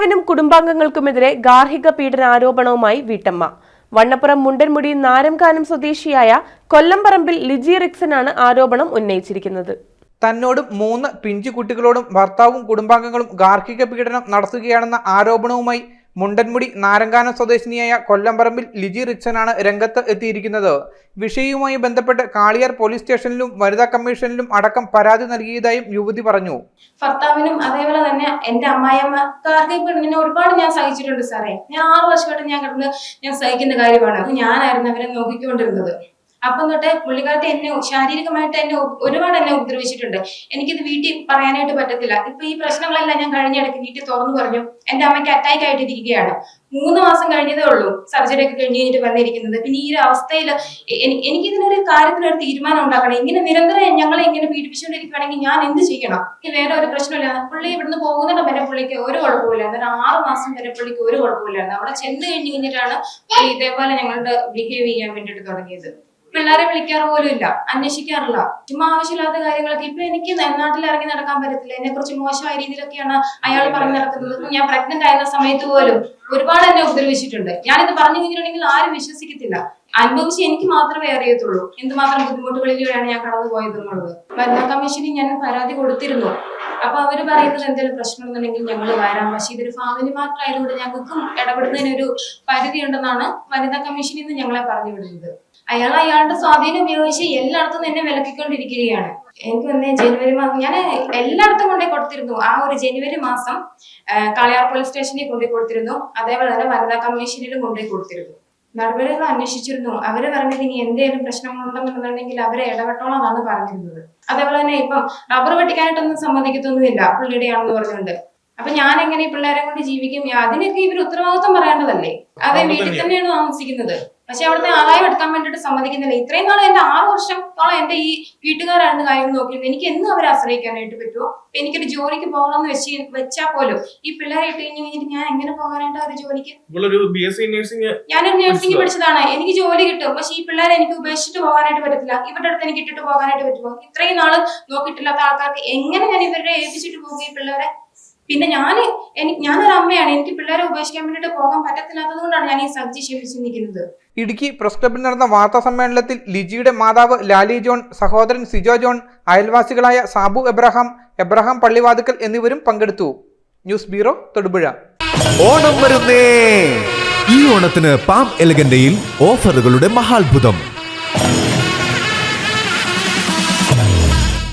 ഭർത്താവിനും കുടുംബാംഗങ്ങൾക്കുമെതിരെ ഗാർഹിക പീഡന ആരോപണവുമായി വീട്ടമ്മ. വണ്ണപ്പുറം മുണ്ടൻമുടി നാരംകാനം സ്വദേശിയായ കൊല്ലംപറമ്പിൽ ലിജി റിക്സനാണ് ആരോപണം ഉന്നയിച്ചിരിക്കുന്നത്. തന്നോടും മൂന്ന് പിഞ്ചു കുട്ടികളോടും ഭർത്താവും കുടുംബാംഗങ്ങളും ഗാർഹിക പീഡനം നടത്തുകയാണെന്ന ആരോപണവുമായി മുണ്ടൻമുടി നാരങ്കാനം സ്വദേശിനിയായ കൊല്ലംപറമ്പിൽ ലിജി റിച്ചനാണ് രംഗത്ത് എത്തിയിരിക്കുന്നത്. വിഷയവുമായി ബന്ധപ്പെട്ട് കാളിയാർ പോലീസ് സ്റ്റേഷനിലും വനിതാ കമ്മീഷനിലും അടക്കം പരാതി നൽകിയതായും യുവതി പറഞ്ഞു. ഭർത്താവിനും അതേപോലെ തന്നെ എന്റെ അമ്മായിയമ്മ കാർത്തി പെണ്ണിനെ ഒരുപാട് ഞാൻ സഹിച്ചിട്ടുണ്ട് സാറേ. ഞാൻ ആറു വർഷമായിട്ട് ഞാൻ കിടന്ന് ഞാൻ സഹിക്കുന്ന കാര്യമാണ്. അത് ഞാനായിരുന്നു അവരെ നോക്കിക്കൊണ്ടിരുന്നത്. അപ്പം തൊട്ട് പുള്ളിക്കാലത്ത് എന്നെ ശാരീരികമായിട്ട് എന്നെ ഒരുപാട് എന്നെ ഉപദ്രവിച്ചിട്ടുണ്ട്. എനിക്കിത് വീട്ടിൽ പറയാനായിട്ട് പറ്റത്തില്ല. ഇപ്പൊ ഈ പ്രശ്നങ്ങളെല്ലാം ഞാൻ കഴിഞ്ഞിടയ്ക്ക് വീട്ടിൽ തുറന്നു പറഞ്ഞു. എന്റെ അമ്മയ്ക്ക് അറ്റാക്ക് ആയിട്ട് ഇരിക്കുകയാണ്. മൂന്ന് മാസം കഴിഞ്ഞതേ ഉള്ളൂ സർജറി ഒക്കെ കഴിഞ്ഞ് കഴിഞ്ഞിട്ട് വന്നിരിക്കുന്നത്. പിന്നെ ഈ ഒരു അവസ്ഥയിൽ എനിക്കിതിനൊരു കാര്യത്തിനൊരു തീരുമാനം ഉണ്ടാക്കണം. ഇങ്ങനെ നിരന്തരം ഞങ്ങളെ ഇങ്ങനെ പീഡിപ്പിച്ചുകൊണ്ടിരിക്കുകയാണെങ്കിൽ ഞാൻ എന്ത് ചെയ്യണം? വേറെ ഒരു പ്രശ്നമില്ല. പുള്ളി ഇവിടുന്ന് പോകുന്നിടം പിന്നെ പുള്ളിക്ക് ഒരു കുഴപ്പമില്ല എന്നാൽ ആറ് മാസം വരെ പുള്ളിക്ക് ഒരു കുഴപ്പമില്ലായിരുന്നു അവിടെ ചെന്ന് കഴിഞ്ഞ് കഴിഞ്ഞിട്ടാണ് ഇതേപോലെ ഞങ്ങളുടെ ബിഹേവ് ചെയ്യാൻ വേണ്ടിയിട്ട് തുടങ്ങിയത്. പിള്ളേരെ വിളിക്കാറ് പോലും ഇല്ല അന്വേഷിക്കാറില്ല. ചുമ്മാ ആവശ്യമില്ലാത്ത കാര്യങ്ങളൊക്കെ ഇപ്പൊ എനിക്ക് നാട്ടിൽ ഇറങ്ങി നടക്കാൻ പറ്റത്തില്ല. എന്നെ കുറിച്ച് മോശമായ രീതിയിലൊക്കെയാണ് അയാൾ പറഞ്ഞു നടക്കുന്നത്. ഞാൻ പ്രഗ്നന്റ് ആയിരുന്ന സമയത്ത് പോലും ഒരുപാട് എന്നെ ഉപദ്രവിച്ചിട്ടുണ്ട്. ഞാനിത് പറഞ്ഞു കഴിഞ്ഞിട്ടുണ്ടെങ്കിൽ ആരും വിശ്വസിക്കത്തില്ല. അനുഭവിച്ച് എനിക്ക് മാത്രമേ അറിയത്തുള്ളൂ എന്തുമാത്രം ബുദ്ധിമുട്ടുകളിലൂടെയാണ് ഞാൻ കടന്നു പോയതെന്നുള്ളത് വനിതാ കമ്മീഷനിൽ ഞാൻ പരാതി കൊടുത്തിരുന്നു. അപ്പൊ അവർ പറയുന്നത് എന്തെങ്കിലും പ്രശ്നം പ്രശ്നമുണ്ടെങ്കിൽ ഞങ്ങൾ വരാം. പക്ഷേ ഇതൊരു ഫാമിലി മാറ്റർ ആയതുകൊണ്ട് ഞങ്ങൾക്കും ഇടപെടുന്നതിനൊരു പരിധിയുണ്ടെന്നാണ് വനിതാ കമ്മീഷനിൽ നിന്ന് ഞങ്ങളെ പറഞ്ഞു വിടുന്നത് അയാൾ അയാളുടെ സ്വാധീനം ഉപയോഗിച്ച് എല്ലായിടത്തും എന്നെ വിലക്കിക്കൊണ്ടിരിക്കുകയാണ്. എനിക്ക് വന്നേ ജനുവരി മാസം ഞാൻ എല്ലായിടത്തും കൊണ്ടേ കൊടുത്തിരുന്നു. ആ ഒരു ജനുവരി മാസം കളയാർ പോലീസ് സ്റ്റേഷനിൽ കൊണ്ടുപോയി കൊടുത്തിരുന്നു. അതേപോലെ തന്നെ വനിതാ കമ്മീഷനിലും കൊണ്ടുപോയി കൊടുത്തിരുന്നു. നടപടികൾ അന്വേഷിച്ചിരുന്നു. അവർ പറഞ്ഞത് ഇനി എന്തെങ്കിലും പ്രശ്നങ്ങളുണ്ടെന്നുണ്ടെങ്കിൽ അവരെ ഇടപെട്ടോളാന്നാണ് പറഞ്ഞിരുന്നത്. അതേപോലെ തന്നെ ഇപ്പം റബ്ബർ വെട്ടിക്കാനായിട്ടൊന്നും സമ്മതിക്കത്തൊന്നുമില്ല. പുള്ളിയുടെയാണെന്ന് പറഞ്ഞുകൊണ്ട്. അപ്പൊ ഞാൻ എങ്ങനെ ഈ പിള്ളേരെ കൊണ്ട് ജീവിക്കും? അതിനൊക്കെ ഇവർ ഉത്തരവാദിത്വം പറയേണ്ടതല്ലേ? അതെ വീട്ടിൽ തന്നെയാണ് താമസിക്കുന്നത്. പക്ഷെ അവിടുത്തെ ആദായം എടുക്കാൻ വേണ്ടിട്ട് സമ്മതിക്കുന്നില്ല. ഇത്രയും നാൾ എന്റെ ആറ് വർഷത്തോളം എന്റെ ഈ വീട്ടുകാരായിരുന്നു കാര്യങ്ങൾ നോക്കിയത് എനിക്ക് എന്നും അവരെ ആശ്രയിക്കാനായിട്ട് പറ്റുമോ? എനിക്കൊരു ജോലിക്ക് പോകണമെന്ന് വെച്ച് വെച്ചാൽ പോലും ഈ പിള്ളേരെ ഇട്ട് കഴിഞ്ഞു ഞാൻ എങ്ങനെ പോകാനായിട്ട് ഒരു ജോലിക്ക്? ഞാനൊരു നഴ്സിംഗ് പഠിച്ചതാണ്. എനിക്ക് ജോലി കിട്ടും. പക്ഷെ ഈ പിള്ളേരെ എനിക്ക് ഉപേക്ഷിച്ചിട്ട് പോകാനായിട്ട് പറ്റത്തില്ല. ഇവരുടെ അടുത്ത് എനിക്ക് ഇട്ടിട്ട് പോകാനായിട്ട് പറ്റുമോ? ഇത്രയും നാൾ നോക്കിയിട്ടില്ലാത്ത ആൾക്കാർക്ക് എങ്ങനെ ഞാൻ ഇവരുടെ ഏൽപ്പിച്ചിട്ട് പോകും ഈ പിള്ളേരെ? പിന്നെ ഞാൻ എനിക്ക് ഞാനൊരു അമ്മയാണ്. എനിക്ക് പിള്ളേരെ ഉപേക്ഷിക്കാൻ വേണ്ടിയിട്ട് പോകാൻ പറ്റത്തില്ലാത്തത് കൊണ്ടാണ് ഞാൻ ഈ സബ്ജി ക്ഷമിച്ച് നിൽക്കുന്നത് ഇടുക്കി പ്രസ് ക്ലബിൽ നടന്ന വാർത്താ സമ്മേളനത്തിൽ ലിജിയുടെ മാതാവ് ലാലി ജോൺ സഹോദരൻ സിജോ ജോൺ അയൽവാസികളായ സാബു എബ്രഹാം എബ്രഹാം പള്ളിവാതുക്കൽ എന്നിവരും പങ്കെടുത്തു. News bureau Thodupuzha. ഓണം വരുന്നേ. ഈ ഓണത്തിന് പാം എലഗന്റയിൽ ഓഫറുകളുടെ മഹാത്ഭുതം.